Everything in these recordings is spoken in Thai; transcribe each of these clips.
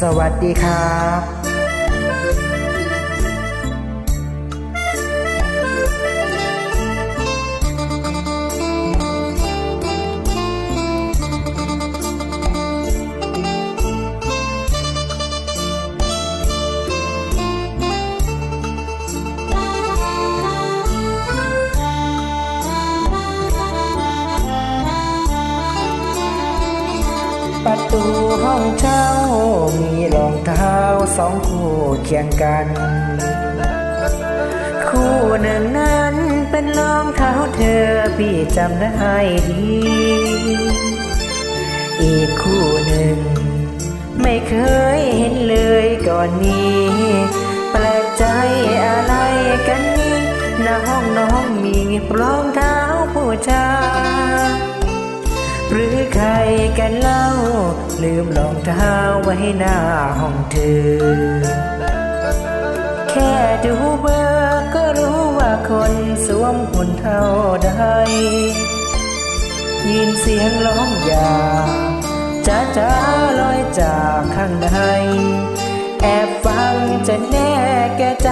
สวัสดีครับ ประตูห้องเช่ามีรองเท้าสองคู่เคียงกัน คู่หนึ่งนั้นเป็นรองเท้าเธอพี่จำได้ดี อีกคู่หนึ่ง ไม่เคยเห็นเลยก่อนนี้ แปลกใจอะไรกันนี่หน้าห้องน้องมีรองเท้าผู้ชายหรือใครกันเล่า ลืมรองเท้าไว้หน้าห้องเธอ แค่ดูเบอร์ก็รู้ว่าคนสวมหุ่นเท่าใดยินเสียงร้องยาจ้าจ้าลอยจากข้างใน แอบฟังจะแน่แก่ใจ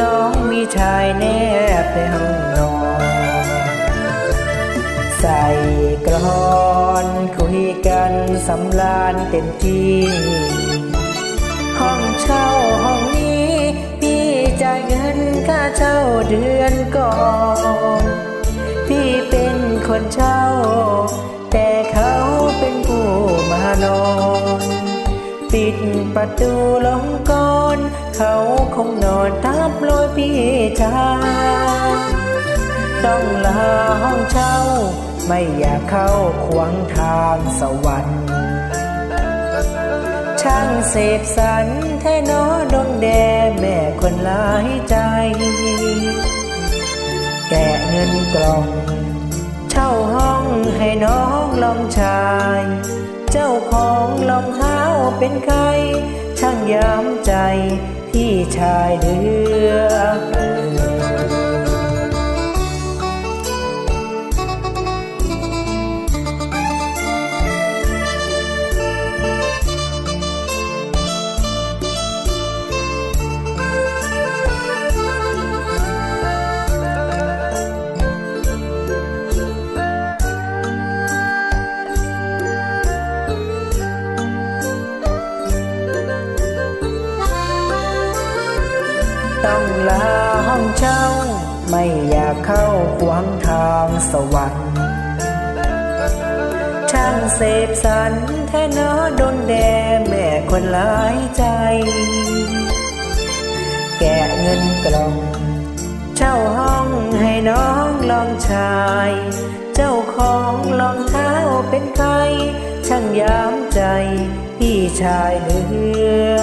น้องมีชายแนบในห้องนอน ใส่กรอนคุยกัน สำลานเต็มที่ห้องเช่าห้องนี้ พี่จ่ายเงินค่าเช่าเดือนก่อน พี่เป็นคนเช่า แต่เขาเป็นผู้มานอน ปิดประตูลงก่อน เขาคงนอนทับลอยพี่ชายต้องลาห้องเช่า ไม่อยากเข้าขวางทางสวรรค์ ช่างเสพสรรแท้นอดงแดแม่คนหลายใจ แกะเงินกล่อง เช่าห้องให้น้องลองชาย เจ้าของรองเท้าเป็นใคร ช่างย้ำใจพี่ชายเดือ ต้องลาห้องเช่า ไม่อยากเข้าขวางทางสวรรค์ช่างเสพสรรแท้นอดนแดแม่คนหลายใจ แกะเงินกล่องเช่าห้องให้น้องลองชาย เจ้าของรองเท้าเป็นใคร ช่างย้ำใจ พี่ชายเหลือ